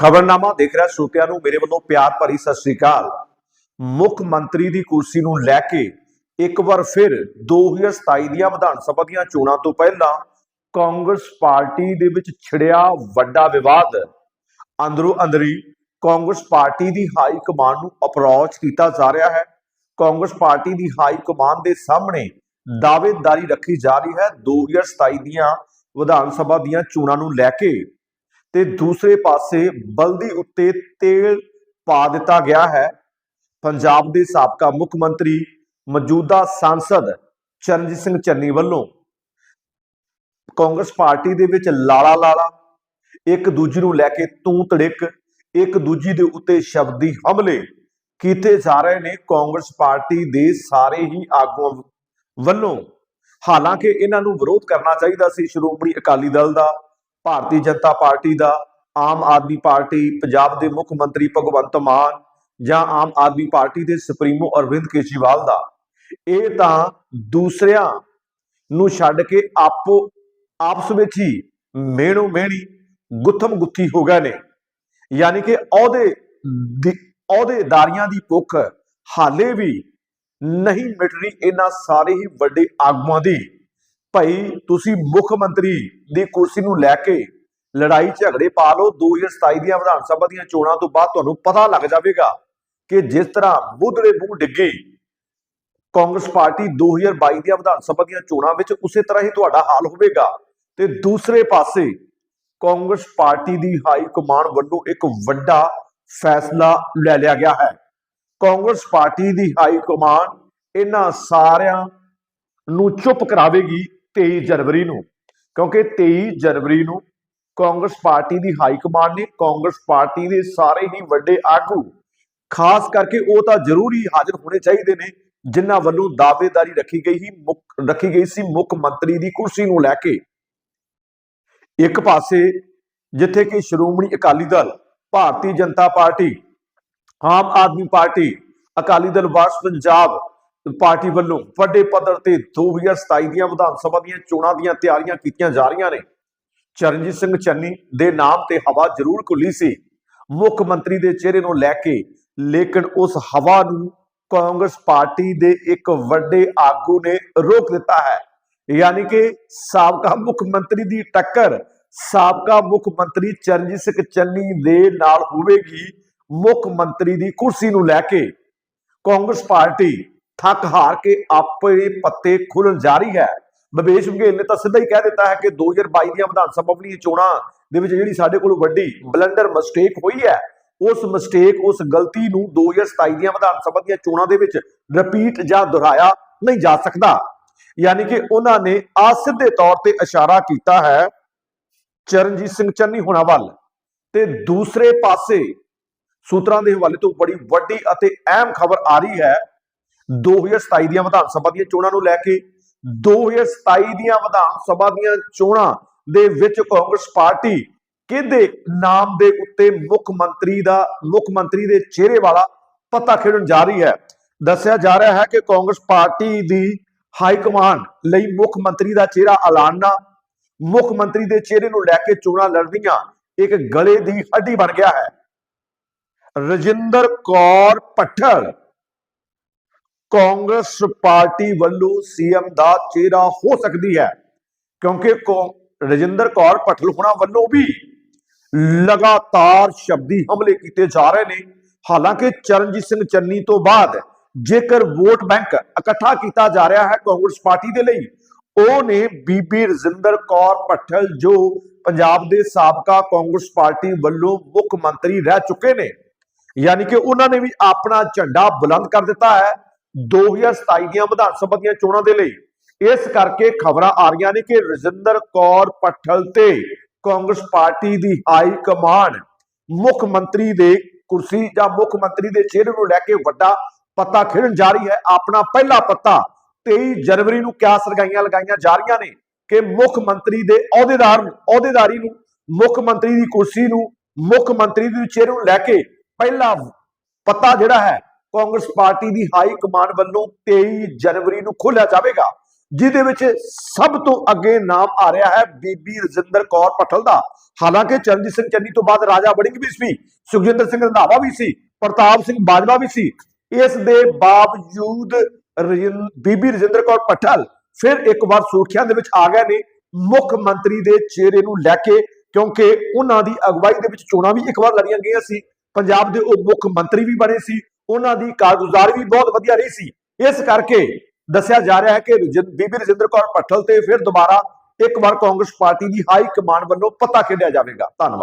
ਖਬਰਨਾਮਾ ਦੇਖ ਰਿਹਾ ਸਰੋਤਿਆਂ ਨੂੰ, ਮੇਰੇ ਵੱਲੋਂ ਪਿਆਰ ਭਰੀ ਸਤਿ ਸ੍ਰੀ ਅਕਾਲ। ਮੁੱਖ ਮੰਤਰੀ ਦੀ ਕੁਰਸੀ ਨੂੰ ਲੈ ਕੇ ਇੱਕ ਵਾਰ ਫਿਰ 2027 ਦੀਆਂ ਵਿਧਾਨ ਸਭਾ ਦੀਆਂ ਚੋਣਾਂ ਤੋਂ ਪਹਿਲਾਂ ਕਾਂਗਰਸ ਪਾਰਟੀ ਦੇ ਵਿੱਚ ਛਿੜਿਆ ਵੱਡਾ ਵਿਵਾਦ। ਅੰਦਰੋਂ ਅੰਦਰੀ ਕਾਂਗਰਸ ਪਾਰਟੀ ਦੀ ਹਾਈ ਕਮਾਂਡ ਨੂੰ ਅਪਰੋਚ ਕੀਤਾ ਜਾ ਰਿਹਾ ਹੈ। ਕਾਂਗਰਸ ਪਾਰਟੀ ਦੀ ਹਾਈ ਕਮਾਂਡ ਦੇ ਸਾਹਮਣੇ ਦਾਅਵੇਦਾਰੀ ਰੱਖੀ ਜਾ ਰਹੀ ਹੈ। 2027 ਦੀਆਂ ਵਿਧਾਨ ਸਭਾ ਦੀਆਂ ਚੋਣਾਂ ਨੂੰ ਲੈ ਕੇ ਤੇ ਦੂਸਰੇ ਪਾਸੇ ਬਲਦੀ ਉੱਤੇ ਤੇਲ ਪਾ ਦਿੱਤਾ ਗਿਆ ਹੈ। ਪੰਜਾਬ ਦੇ ਸਾਬਕਾ ਮੁੱਖ ਮੰਤਰੀ, ਮੌਜੂਦਾ ਸਾਂਸਦ ਚਰਨਜੀਤ ਸਿੰਘ ਚੰਨੀ ਵੱਲੋਂ ਕਾਂਗਰਸ ਪਾਰਟੀ ਦੇ ਵਿੱਚ ਲਾਲਾ ਲਾਲਾ, ਇੱਕ ਦੂਜੇ ਨੂੰ ਲੈ ਕੇ ਤੂੰ ਤੜਿਕ ਇੱਕ ਦੂਜੀ ਦੇ ਉੱਤੇ ਸ਼ਬਦੀ ਹਮਲੇ ਕੀਤੇ ਜਾ ਰਹੇ ਨੇ। ਕਾਂਗਰਸ ਪਾਰਟੀ ਦੇ ਸਾਰੇ ਹੀ ਆਗੂਆਂ ਵੱਲੋਂ ਹਾਲਾਂਕਿ ਇਹਨਾਂ ਨੂੰ ਵਿਰੋਧ ਕਰਨਾ ਚਾਹੀਦਾ ਸੀ। ਸ਼੍ਰੋਮਣੀ ਅਕਾਲੀ ਦਲ ਦਾ ਭਾਰਤੀ ਜਨਤਾ ਪਾਰਟੀ ਦਾ, ਆਮ ਆਦਮੀ ਪਾਰਟੀ, ਪੰਜਾਬ ਦੇ ਮੁੱਖ ਮੰਤਰੀ ਭਗਵੰਤ ਮਾਨ ਜਾਂ ਆਮ ਆਦਮੀ ਪਾਰਟੀ ਦੇ ਸੁਪਰੀਮੋ ਅਰਵਿੰਦ ਕੇਜਰੀਵਾਲ ਦਾ। ਇਹ ਤਾਂ ਦੂਸਰਿਆਂ ਨੂੰ ਛੱਡ ਕੇ ਆਪੋ ਆਪਸ ਵਿੱਚ ਹੀ ਮੇਣੋ ਮੇਣੀ, ਗੁੱਥਮ ਗੁੱਥੀ ਹੋ ਗਏ ਨੇ। ਯਾਨੀ ਕਿ ਅਹੁਦੇ ਅਹੁਦੇਦਾਰੀਆਂ ਦੀ ਭੁੱਖ ਹਾਲੇ ਵੀ ਨਹੀਂ ਮਿਟ ਰਹੀ ਇਹਨਾਂ ਸਾਰੇ ਹੀ ਵੱਡੇ ਆਗੂਆਂ ਦੀ। ਭਾਈ, ਤੁਸੀਂ ਮੁੱਖ ਮੰਤਰੀ ਦੀ ਕੁਰਸੀ ਨੂੰ ਲੈ ਕੇ ਲੜਾਈ ਝਗੜੇ ਪਾ ਲਓ। 2027 ਦੀਆਂ ਵਿਧਾਨ ਸਭਾ ਦੀਆਂ ਚੋਣਾਂ ਤੋਂ ਬਾਅਦ ਤੁਹਾਨੂੰ ਪਤਾ ਲੱਗ ਜਾਵੇਗਾ ਕਿ ਜਿਸ ਤਰ੍ਹਾਂ ਬੁੱਧ ਦੇ ਮੂੰਹ ਡਿੱਗੀ, ਕਾਂਗਰਸ ਪਾਰਟੀ 2022 ਦੀਆਂ ਵਿਧਾਨ ਸਭਾ ਦੀਆਂ ਚੋਣਾਂ ਵਿੱਚ ਉਸੇ ਤਰ੍ਹਾਂ ਹੀ ਤੁਹਾਡਾ ਹਾਲ ਹੋਵੇਗਾ। ਤੇ ਦੂਸਰੇ ਪਾਸੇ ਕਾਂਗਰਸ ਪਾਰਟੀ ਦੀ ਹਾਈ ਕਮਾਂਡ ਵੱਲੋਂ ਇੱਕ ਵੱਡਾ ਫੈਸਲਾ ਲੈ ਲਿਆ ਗਿਆ ਹੈ। ਕਾਂਗਰਸ ਪਾਰਟੀ ਦੀ ਹਾਈ ਕਮਾਂਡ ਇਹਨਾਂ ਸਾਰਿਆਂ ਨੂੰ ਚੁੱਪ ਕਰਾਵੇਗੀ। 23 ਜਨਵਰੀ ਨੂੰ, ਕਿਉਂਕਿ 23 ਜਨਵਰੀ ਨੂੰ ਕਾਂਗਰਸ ਪਾਰਟੀ ਦੀ ਹਾਈ ਕਮਾਂਡ ਨੇ, ਕਾਂਗਰਸ ਪਾਰਟੀ ਦੇ ਸਾਰੇ ਹੀ ਵੱਡੇ ਆਗੂ, ਖਾਸ ਕਰਕੇ ਉਹ ਤਾਂ ਜ਼ਰੂਰੀ ਹਾਜ਼ਰ ਹੋਣੇ ਚਾਹੀਦੇ ਨੇ, ਜਿਨ੍ਹਾਂ ਵੱਲੋਂ ਦਾਅਵੇਦਾਰੀ ਰੱਖੀ ਗਈ ਹੀ ਮੁੱਖ, ਰੱਖੀ ਗਈ ਸੀ ਮੁੱਖ ਮੰਤਰੀ ਦੀ ਕੁਰਸੀ ਨੂੰ ਲੈ ਕੇ। ਇੱਕ ਪਾਸੇ ਜਿੱਥੇ ਕਿ Shiromani Akali Dal, Bharatiya Janata party, Aam Aadmi party, Akali Dal Waris Punjab party ਵੱਲੋਂ ਵੱਡੇ ਪੱਧਰ ਤੇ 2027 ਦੀਆਂ ਵਿਧਾਨ ਸਭਾ ਦੀਆਂ ਚੋਣਾਂ ਦੀਆਂ ਤਿਆਰੀਆਂ ਕੀਤੀਆਂ ਜਾ ਰਹੀਆਂ ਨੇ। ਚਰਨਜੀਤ ਸਿੰਘ ਚੰਨੀ ਦੇ ਨਾਮ ਤੇ ਹਵਾ ਜ਼ਰੂਰ ਖੁੱਲੀ ਸੀ। ਮੁੱਖ ਮੰਤਰੀ ਦੇ ਚਿਹਰੇ ਨੂੰ ਲੈ ਕੇ, ਲੇਕਿਨ ਉਸ ਹਵਾ ਨੂੰ ਕਾਂਗਰਸ ਪਾਰਟੀ ਦੇ ਇੱਕ ਵੱਡੇ ਆਗੂ ਨੇ ਰੋਕ ਦਿੱਤਾ ਹੈ। ਯਾਨੀ ਕਿ ਸਾਬਕਾ ਮੁੱਖ ਮੰਤਰੀ ਦੀ ਟੱਕਰ, ਸਾਬਕਾ ਮੁੱਖ ਮੰਤਰੀ ਚਰਨਜੀਤ ਸਿੰਘ ਚੰਨੀ ਦੇ ਨਾਲ ਹੋਵੇਗੀ ਮੁੱਖ ਮੰਤਰੀ ਦੀ ਕੁਰਸੀ ਨੂੰ ਲੈ ਕੇ। ਕਾਂਗਰਸ ਪਾਰਟੀ ਥੱਕ ਹਾਰ ਕੇ ਆਪੇ ਪੱਤੇ ਖੁੱਲਣ ਜਾ ਰਹੀ ਹੈ। ਭਵੇਸ਼ ਬਘੇਲ ਨੇ ਤਾਂ ਸਿੱਧਾ ਹੀ ਕਹਿ ਦਿੱਤਾ ਹੈ ਕਿ 2022 ਦੀਆਂ ਵਿਧਾਨ ਸਭਾ ਦੀਆਂ ਚੋਣਾਂ ਦੇ ਵਿੱਚ ਜਿਹੜੀ ਸਾਡੇ ਕੋਲ ਵੱਡੀ ਬਲੰਡਰ ਮਿਸਟੇਕ ਹੋਈ ਹੈ, ਉਸ ਮਿਸਟੇਕ ਉਸ ਗਲਤੀ ਨੂੰ 2027 ਦੀਆਂ ਵਿਧਾਨ ਸਭਾ ਦੀਆਂ ਚੋਣਾਂ ਦੇ ਵਿੱਚ ਰਿਪੀਟ ਜਾਂ ਦੁਹਰਾਇਆ ਨਹੀਂ ਜਾ ਸਕਦਾ। ਯਾਨੀ ਕਿ ਉਹਨਾਂ ਨੇ ਆ ਸਿੱਧੇ ਤੌਰ ਤੇ ਇਸ਼ਾਰਾ ਕੀਤਾ ਹੈ ਚਰਨਜੀਤ ਸਿੰਘ ਚੰਨੀ ਹੋਣਾ ਵੱਲ ਤੇ ਦੂਸਰੇ ਪਾਸੇ ਸੂਤਰਾਂ ਦੇ ਹਵਾਲੇ ਤੋਂ ਬੜੀ ਵੱਡੀ ਅਤੇ ਅਹਿਮ ਖਬਰ ਆ ਰਹੀ ਹੈ 2027 ਦੀਆਂ ਵਿਧਾਨ ਸਭਾ ਦੀਆਂ ਚੋਣਾਂ ਨੂੰ ਲੈ ਕੇ 2027 ਦੀਆਂ ਵਿਧਾਨ ਸਭਾ ਦੀਆਂ ਚੋਣਾਂ ਦੇ ਵਿੱਚ ਕਾਂਗਰਸ ਪਾਰਟੀ ਕਿਹਦੇ ਨਾਮ ਦੇ ਉੱਤੇ ਮੁੱਖ ਮੰਤਰੀ ਦਾ, ਮੁੱਖ ਮੰਤਰੀ ਦੇ ਚਿਹਰੇ ਵਾਲਾ ਪਤਾ ਖੇਡਣ ਜਾ ਰਹੀ ਹੈ? ਦੱਸਿਆ ਜਾ ਰਿਹਾ ਹੈ ਕਿ ਕਾਂਗਰਸ ਪਾਰਟੀ ਦੀ ਹਾਈ ਕਮਾਂਡ ਲਈ ਮੁੱਖ ਮੰਤਰੀ ਦਾ ਚਿਹਰਾ ਐਲਾਨਣਾ ਮੁੱਖ ਮੰਤਰੀ ਦੇ ਚਿਹਰੇ ਨੂੰ ਲੈ ਕੇ ਚੋਣਾਂ ਲੜਨੀਆਂ ਇੱਕ ਗਲੇ ਦੀ ਹੱਡੀ ਬਣ ਗਿਆ ਹੈ। ਰਜਿੰਦਰ ਕੌਰ ਪੱਠਲ ਕਾਂਗਰਸ ਪਾਰਟੀ ਵੱਲੋਂ ਸੀਐਮ ਦਾ ਚਿਹਰਾ ਹੋ ਸਕਦੀ ਹੈ, ਕਿਉਂਕਿ ਕੌ- ਰਜਿੰਦਰ ਕੌਰ ਪੱਠਲ ਹੁਣਾਂ ਵੱਲੋਂ ਵੀ ਲਗਾਤਾਰ ਸ਼ਬਦੀ ਹਮਲੇ ਕੀਤੇ ਜਾ ਰਹੇ ਨੇ। ਹਾਲਾਂਕਿ ਚਰਨਜੀਤ ਸਿੰਘ ਚੰਨੀ ਤੋਂ ਬਾਅਦ ਜੇਕਰ ਵੋਟ ਬੈਂਕ ਇਕੱਠਾ ਕੀਤਾ ਜਾ ਰਿਹਾ ਹੈ ਕਾਂਗਰਸ ਪਾਰਟੀ ਦੇ ਲਈ, ਉਹ ਨੇ ਬੀਬੀ ਰਜਿੰਦਰ ਕੌਰ ਪੱਠਲ ਜੋ ਪੰਜਾਬ ਦੇ ਸਾਬਕਾ ਕਾਂਗਰਸ ਪਾਰਟੀ ਵੱਲੋਂ ਮੁੱਖ ਮੰਤਰੀ ਰਹਿ ਚੁੱਕੇ ਨੇ, ਯਾਨੀ ਕਿ ਉਹਨਾਂ ਨੇ ਵੀ ਆਪਣਾ ਝੰਡਾ ਬੁਲੰਦ ਕਰ ਦਿੱਤਾ ਹੈ। 2027 ਦੀਆਂ ਵਿਧਾਨ ਸਭਾ ਦੀਆਂ ਚੋਣਾਂ ਦੇ ਲਈ। ਇਸ ਕਰਕੇ ਖਬਰਾਂ ਆ ਰਹੀਆਂ ਨੇ ਕਿ ਰਜਿੰਦਰ ਕੌਰ ਪੱਠਲ ਤੇ ਕਾਂਗਰਸ ਪਾਰਟੀ ਦੀ ਹਾਈ ਕਮਾਂਡ ਮੁੱਖ ਮੰਤਰੀ ਦੇ ਕੁਰਸੀ ਜਾਂ ਮੁੱਖ ਮੰਤਰੀ ਦੇ ਚਿਹਰੇ ਨੂੰ ਲੈ ਕੇ ਵੱਡਾ ਪੱਤਾ ਖੇਡਣ ਜਾ ਰਹੀ ਹੈ। ਆਪਣਾ ਪਹਿਲਾ ਪੱਤਾ 23 ਜਨਵਰੀ ਨੂੰ ਕਿਆ ਸਰਗਾਈਆਂ ਲਗਾਈਆਂ ਜਾ ਰਹੀਆਂ ਨੇ ਕਿ ਮੁੱਖ ਮੰਤਰੀ ਦੇ ਅਹੁਦੇਦਾਰ ਨੂੰ ਅਹੁਦੇਦਾਰੀ ਨੂੰ, ਮੁੱਖ ਮੰਤਰੀ ਦੀ ਕੁਰਸੀ ਨੂੰ, ਮੁੱਖ ਮੰਤਰੀ ਦੇ ਚਿਹਰੇ ਨੂੰ ਲੈ ਕੇ ਪਹਿਲਾ ਪੱਤਾ ਜਿਹੜਾ ਹੈ ਕਾਂਗਰਸ ਪਾਰਟੀ ਦੀ ਹਾਈ ਕਮਾਂਡ ਵੱਲੋਂ 23 ਜਨਵਰੀ ਨੂੰ ਖੋਲ੍ਹਿਆ ਜਾਵੇਗਾ, ਜਿਹਦੇ ਵਿੱਚ ਸਭ ਤੋਂ ਅੱਗੇ ਨਾਮ ਆ ਰਿਹਾ ਹੈ ਬੀਬੀ ਰਜਿੰਦਰ ਕੌਰ ਪਟਲ ਦਾ। ਹਾਲਾਂਕਿ ਚਰਨਜੀਤ ਸਿੰਘ ਚੰਨੀ ਤੋਂ ਬਾਅਦ ਰਾਜਾ ਵੜਿੰਗ ਵੀ ਸੀ, ਸੁਖਜਿੰਦਰ ਸਿੰਘ ਰੰਧਾਵਾ ਵੀ ਸੀ, ਪ੍ਰਤਾਪ ਸਿੰਘ ਬਾਜਵਾ ਵੀ ਸੀ। ਇਸ ਦੇ ਬਾਵਜੂਦ ਬੀਬੀ ਰਜਿੰਦਰ ਕੌਰ ਪਟਲ ਫਿਰ ਇੱਕ ਵਾਰ ਸੁਰਖੀਆਂ ਦੇ ਵਿੱਚ ਆ ਗਏ ਨੇ, ਮੁੱਖ ਮੰਤਰੀ ਦੇ ਚਿਹਰੇ ਨੂੰ ਲੈ ਕੇ, ਕਿਉਂਕਿ ਉਹਨਾਂ ਦੀ ਅਗਵਾਈ ਦੇ ਵਿੱਚ ਚੋਣਾਂ ਵੀ ਇੱਕ ਵਾਰ ਲੜੀਆਂ ਗਈਆਂ ਸੀ। ਪੰਜਾਬ ਦੇ ਉਹ ਮੁੱਖ ਮੰਤਰੀ ਵੀ ਬਣੇ ਸੀ ਉਹਨਾਂ ਦੀ ਕਾਰਗੁਜ਼ਾਰੀ ਵੀ ਬਹੁਤ ਵਧੀਆ ਰਹੀ ਸੀ। ਇਸ ਕਰਕੇ ਦੱਸਿਆ ਜਾ ਰਿਹਾ ਹੈ ਕਿ ਬੀਬੀ ਰਜਿੰਦਰ ਕੌਰ ਪੱਠਲ ਤੇ ਫਿਰ ਦੁਬਾਰਾ ਇੱਕ ਵਾਰ ਕਾਂਗਰਸ ਪਾਰਟੀ ਦੀ ਹਾਈ ਕਮਾਂਡ ਵੱਲੋਂ ਪਤਾ ਖੇਡਿਆ ਜਾਵੇਗਾ। ਧੰਨਵਾਦ।